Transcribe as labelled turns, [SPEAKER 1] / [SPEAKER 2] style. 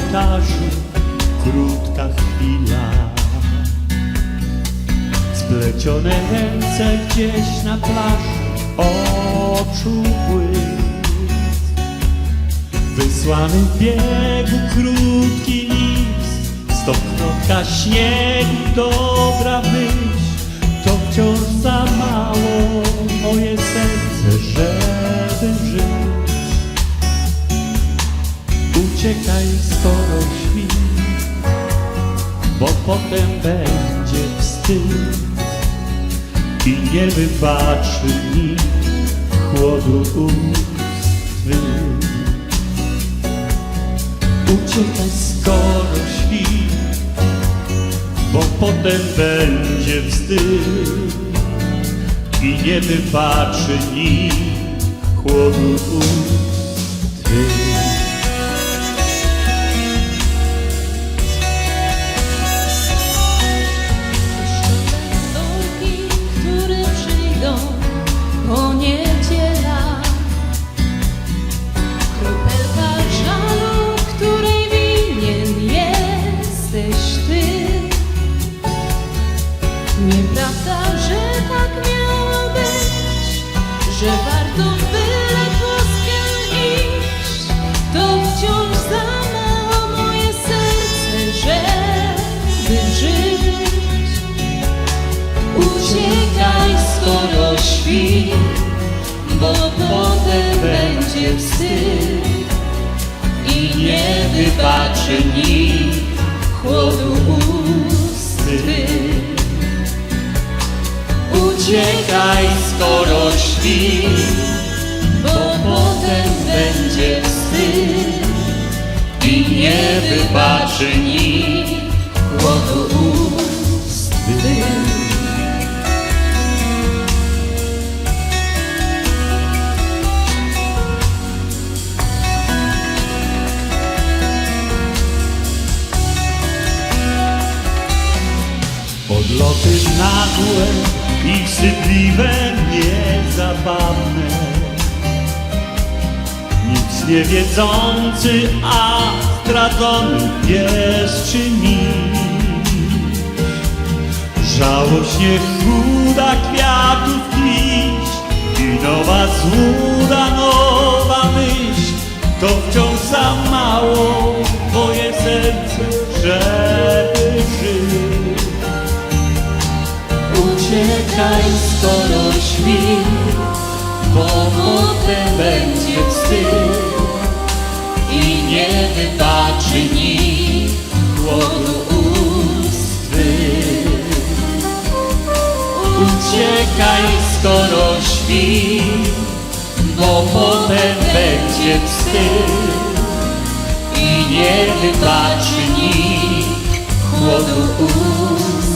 [SPEAKER 1] plaży krótka chwila. Splecione ręce gdzieś na plaży oczu błysk. Wysłany w biegu krótki list, stokrotka śniegu, dobra myśl, to wciąż za mało moje bo potem będzie wstyd i nie wybaczy nikt chłodu ust twych. Uciekaj skoro śpi, bo potem będzie wstyd i nie wybaczy nikt chłodu ust
[SPEAKER 2] Że warto byle płoskie iść To wciąż za mało moje serce, żeby żyć Uciekaj, skoro śpi, bo potem będzie wstyd i nie wybaczy nikt chłodu ust. Uciekaj, skoro śpi, bo potem będzie wstyd i nie wybaczy nikt chłodu ust twych.
[SPEAKER 1] Odloty nagłe i wstydliwe, niezabawne. Nic nie wiedzący, a stracony pies czy miś Żałośnie chuda kwiatów kiś I nowa złuda, nowa myśl. To wciąż za mało moje serce, żeby
[SPEAKER 2] Uciekaj, skoro śpi, bo potem będzie wstyd i nie wybaczy nikt chłodu ust. Uciekaj, skoro śpi, bo potem będzie wstyd i nie wybaczy nikt chłodu ust